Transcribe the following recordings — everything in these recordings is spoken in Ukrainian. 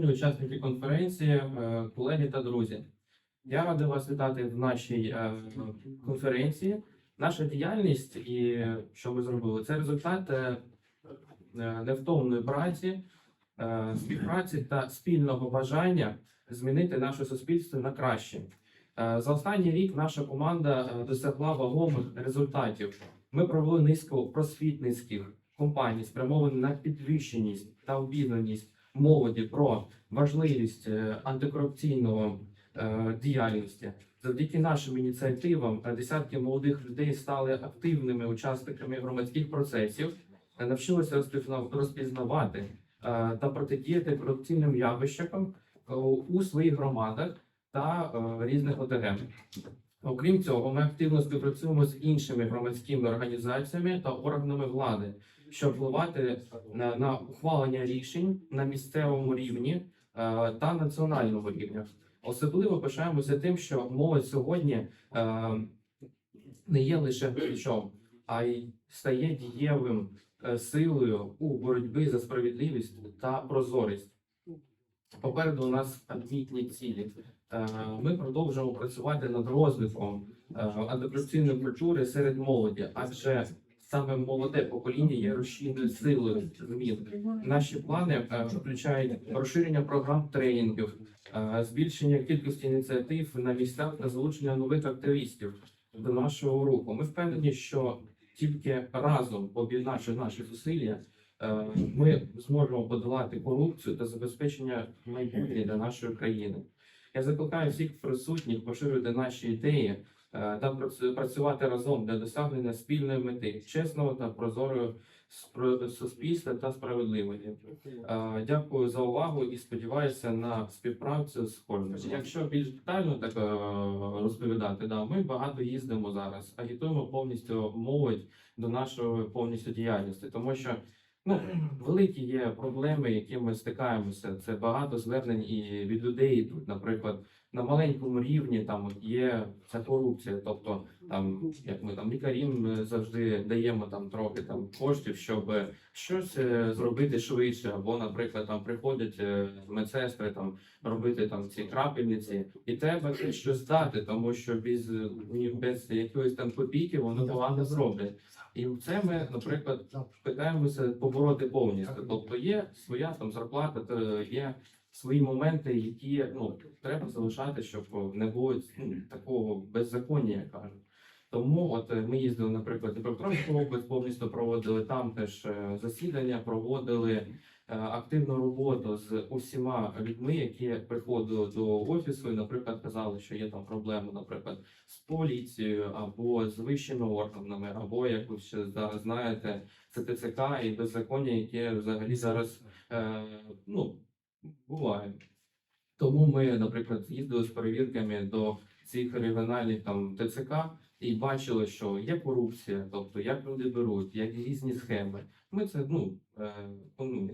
Шановні учасники конференції, е, колеги та друзі, я радий вас вітати в нашій е, конференції. Наша діяльність і що ми зробили, це результат е, невтомної праці, співпраці та спільного бажання змінити наше суспільство на краще. За останній рік наша команда досягла вагомих результатів. Ми провели низку просвітницьких компаній, спрямованих на підвищеність та обізнаність молоді про важливість е, антикорупційного е, діяльності. Завдяки нашим ініціативам десятки молодих людей стали активними учасниками громадських процесів, навчилися розпізна- розпізнавати е, та протидіяти корупційним явищам у своїх громадах та різних ОТГ. Окрім цього, ми активно співпрацюємо з іншими громадськими організаціями та органами влади, щоб впливати на, на ухвалення рішень на місцевому рівні е, та національному рівні. Особливо пишаємося тим, що молодь сьогодні е, не є лише ключом, а й стає дієвим е, силою у боротьбі за справедливість та прозорість. Попереду у нас амбітні цілі. Ми продовжуємо працювати над розвитком антикорупційної культури серед молоді, адже саме молоде покоління є рушійною силою змін. Наші плани е, включають розширення програм тренінгів, е, збільшення кількості ініціатив на місцях та залучення нових активістів до нашого руху. Ми впевнені, що тільки разом об'єднавши наші зусилля, е, ми зможемо подолати корупцію та забезпечення майбутнє для нашої країни. Я закликаю всіх присутніх поширювати наші ідеї та прац- працювати разом для досягнення спільної мети чесного та прозорого суспільства та справедливості. Е, Дякую за увагу і сподіваюся на співпрацю з кожним. Якщо більш детально так е, розповідати, да, ми багато їздимо зараз, агітуємо повністю молодь до нашої повністю діяльності, тому що ну великі є проблеми, які ми стикаємося. Це багато звернень і від людей Тут, наприклад. На маленькому рівні там є ця корупція, тобто там як ми там лікарям е, завжди даємо там трохи там коштів, щоб щось е, зробити швидше, або, наприклад, там приходять е, медсестри там робити там ці крапельниці, і треба щось дати, тому що без, без якоїсь там копійки вони погано зроблять. І це ми, наприклад, питаємося побороти повністю. Тобто є своя там зарплата, то є свої моменти, які ну треба залишати, щоб не було ну, такого беззаконня, як кажуть. Тому от е, ми їздили, наприклад, і Петровську область повністю проводили там теж е, засідання, проводили е, активну роботу з усіма людьми, які приходили до офісу, і, наприклад, казали, що є там проблеми, наприклад, з поліцією або з вищими органами, або як ви ще знаєте, це ТЦК і беззаконня, яке взагалі зараз ну буває. Тому ми, наприклад, їздили з перевірками до цих регіональних там ТЦК і бачили, що є корупція, тобто як люди беруть, як різні схеми. Ми це ну, е, ну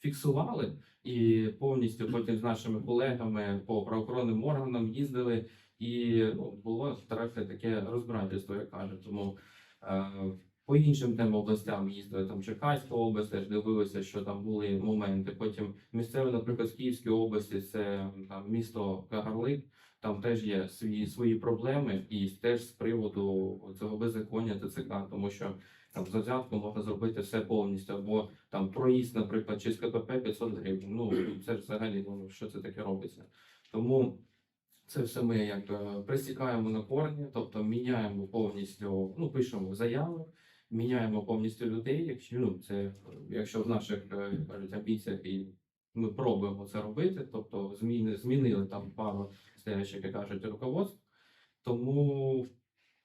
фіксували і повністю потім з нашими колегами по правоохоронним органам їздили, і ну, було трохи таке розбирательство, як кажуть. Тому е, по іншим тем областям їздили там Черкаська область, теж дивилися, що там були моменти. Потім місцеве, наприклад, з Київської області, це там місто Кагарлик. Там теж є свої свої проблеми, і теж з приводу цього беззаконня ТЦК, тому що там за взятку можна зробити все повністю, або там проїзд, наприклад, чи з КПП 500 гривень. Ну це ж взагалі ну, що це таке робиться. Тому це все ми як присікаємо на корні, тобто міняємо повністю, ну пишемо заяви, міняємо повністю людей. Якщо ну це якщо в наших е, кажуть амбіціях і ми пробуємо це робити, тобто зміни змінили там пару стоящих, як кажуть, руководств. Тому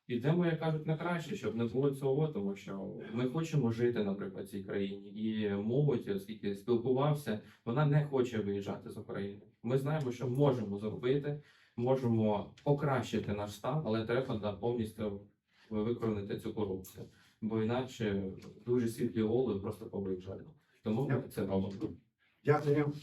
підемо, як кажуть, на краще, щоб не було цього, тому що ми хочемо жити, наприклад, в цій країні. І молодь, оскільки спілкувався, вона не хоче виїжджати з України. Ми знаємо, що можемо зробити, можемо покращити наш стан, але треба да, повністю викорінити цю корупцію. Бо інакше дуже світлі голови просто повиїжджають. Тому ми це робимо. Дякую.